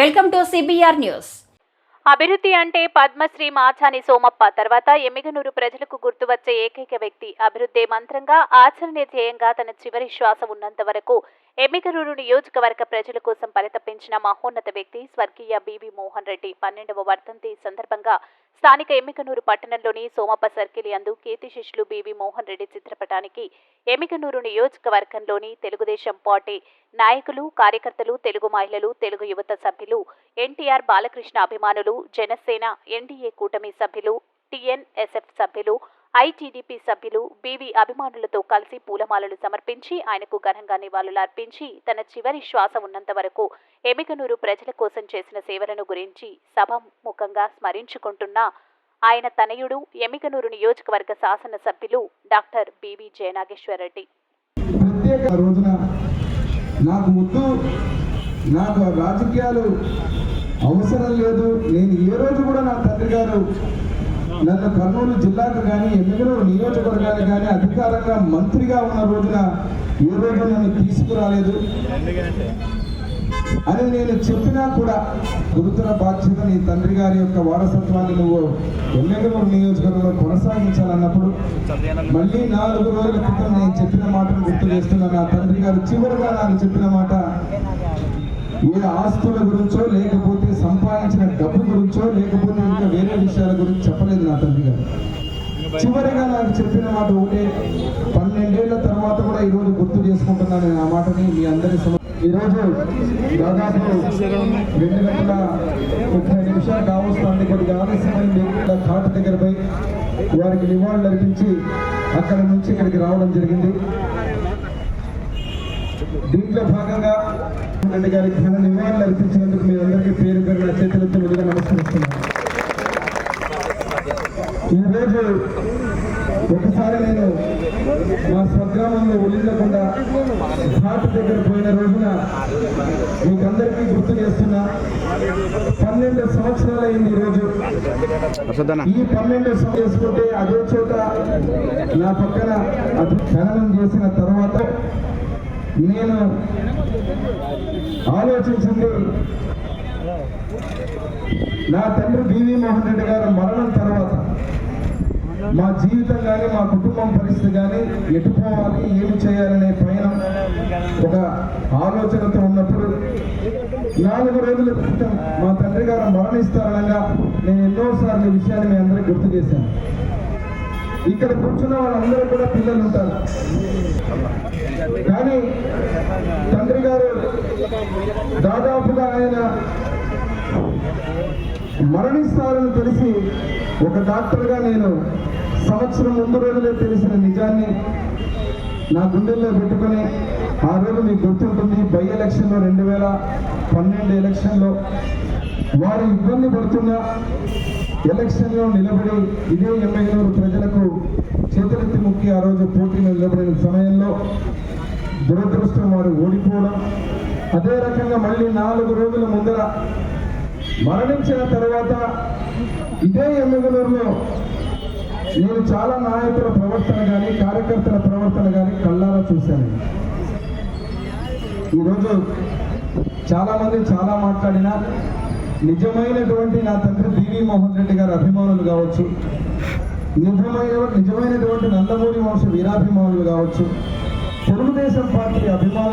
Welcome to CBR news. అభివృద్ధి అంటే పద్మశ్రీ మాచాని సోమప్ప తర్వాత ఎమ్మిగనూరు ప్రజలకు గుర్తు వచ్చే ఏకైక వ్యక్తి. అభివృద్ధి మంత్రంగా ఆచరణ ధ్యేయంగా తన చివరి శ్వాస ఉన్నంత వరకు ఎమ్మికరూరు నియోజకవర్గ ప్రజల కోసం పరితపించిన మహోన్నత వ్యక్తి స్వర్గీయ బీవీ మోహన్ రెడ్డి పన్నెండవ వర్ధంతి సందర్భంగా స్థానిక ఎమ్మికనూరు పట్టణంలోని సోమప్ప సర్కిల్ యందు కీర్తి శిష్యులు బివి మోహన్ రెడ్డి చిత్రపటానికి ఎమ్మికనూరు నియోజకవర్గంలోని తెలుగుదేశం పార్టీ నాయకులు కార్యకర్తలు తెలుగు మహిళలు తెలుగు యువత సభ్యులు ఎన్టీఆర్ బాలకృష్ణ అభిమానులు జనసేన ఎన్డీఏ కూటమి సభ్యులు టీఎన్ఎస్ఎఫ్ సభ్యులు ఐటీడీపీ సభ్యులు బీవీ అభిమానులతో కలిసి పూలమాలలు సమర్పించి ఆయనకు ఘనంగా నివాళులు అర్పించి తన చివరి శ్వాస ఉన్నంత వరకు ఎమికనూరు ప్రజల కోసం చేసిన సేవలను గురించి సభముఖంగా స్మరించుకుంటున్న ఆయన తనయుడు ఎమికనూరు నియోజకవర్గ శాసన సభ్యులు డాక్టర్ బివి జయనాగేశ్వరరెడ్డి. నాకు ముద్దు నాకు రాజకీయాలు అవసరం లేదు. నేను ఏ రోజు కూడా నా తండ్రి గారు నన్ను కర్నూలు జిల్లాకు కానీ ఎమ్మెగనూరు నియోజకవర్గానికి కానీ అధికారంగా మంత్రిగా ఉన్న రోజున ఏ రోజు నన్ను తీసుకురాలేదు? అని నేను చెప్పినా కూడా గురుతర బాధ్యత నీ తండ్రి గారి యొక్క వారసత్వాన్ని నువ్వు ఎమ్మెగనూరు నియోజకవర్గంలో కొనసాగించాలన్నప్పుడు మళ్ళీ నాలుగు రోజుల క్రితం నేను చెప్పిన మాటను గుర్తు చేస్తున్నా నా తండ్రి గారు చివరిగా నాకు చెప్పిన మాట ఏ ఆస్తుల గురించో లేకపోతే సంపాదించిన డబ్బు గురించో లేకపోతే అనేక విషయాల గురించి చెప్పలేదు నా తండ్రి గారు. చివరిగా నాకు చెప్పిన మాట ఒకటే పన్నెండేళ్ళ తర్వాత కూడా ఈరోజు గుర్తు చేసుకుంటున్నాను నేను ఆ మాటని మీ అందరి ఈరోజు దాదాపు రెండు గంటల ముప్పై నిమిషాలు కావస్తుంది కొద్దిగా ఆలస్యమైంది. ఇలా ఘాట్ దగ్గర పోయి వారికి నివాళులు అర్పించి అక్కడ నుంచి ఇక్కడికి రావడం జరిగింది. దీంట్లో భాగంగా గారికి ఘన నివాళులు అర్పించినందుకు మీ అందరికీ పేరు పేరు చేతులతో ముందుగా ఈరోజు ఒకసారి నేను మా స్వగ్రామంలో ఒలిందకుండా ఘాట్ దగ్గర పోయిన రోజున మీకందరికీ గుర్తు చేస్తున్నా పన్నెండు సంవత్సరాలు అయింది ఈరోజు. ఈ పన్నెండు సంవత్సరాలు చేసుకుంటే అదే చోట నా పక్కన ఖననం చేసిన తర్వాత నేను ఆలోచించింది నా తండ్రి బివి మోహన్ రెడ్డి గారు మరణం తర్వాత మా జీవితం కానీ మా కుటుంబం పరిస్థితి కానీ ఎటు పోవాలి ఏమి చేయాలనే పైన ఒక ఆలోచనతో ఉన్నప్పుడు నాలుగు రోజుల క్రితం మా తండ్రి గారు మరణిస్తారనగా నేను ఎన్నోసార్లు ఈ విషయాన్ని మీ అందరికి గుర్తు చేశాను. ఇక్కడ కూర్చున్న వాళ్ళందరూ కూడా పిల్లలు ఉంటారు కానీ తండ్రి గారు దాదాపుగా ఆయన మరణిస్తారని తెలిసి ఒక డాక్టర్గా నేను సంవత్సరం ముందు రోజులే తెలిసిన నిజాన్ని నా గుండెల్లో పెట్టుకొని ఆ రోజు మీకు గుర్తుంటుంది బై ఎలక్షన్లో రెండు వేల పన్నెండు ఎలక్షన్లో వారు ఇబ్బంది పడుతున్న ఎలక్షన్లో నిలబడి ఇదే ఎమ్మెగనూరు ప్రజలకు చేతులెత్తి ముక్కి ఆ రోజు పోటీలో నిలబడిన సమయంలో దురదృష్టం వారు ఓడిపోవడం. అదే రకంగా మళ్ళీ నాలుగు రోజుల ముందర మరణించిన తర్వాత ఇదే ఎమ్మెగనూరులో నేను చాలా నాయకుల ప్రవర్తన కానీ కార్యకర్తల ప్రవర్తన కానీ కళ్ళారా చూశాను. ఈరోజు చాలామంది చాలా మాట్లాడినా నిజమైనటువంటి నా తండ్రి బివి మోహన్ రెడ్డి గారి అభిమానులు కావచ్చు నిజమైన నిజమైనటువంటి నందమూరి వంశ వీరాభిమానులు కావచ్చు తెలుగుదేశం పార్టీ అభిమానులు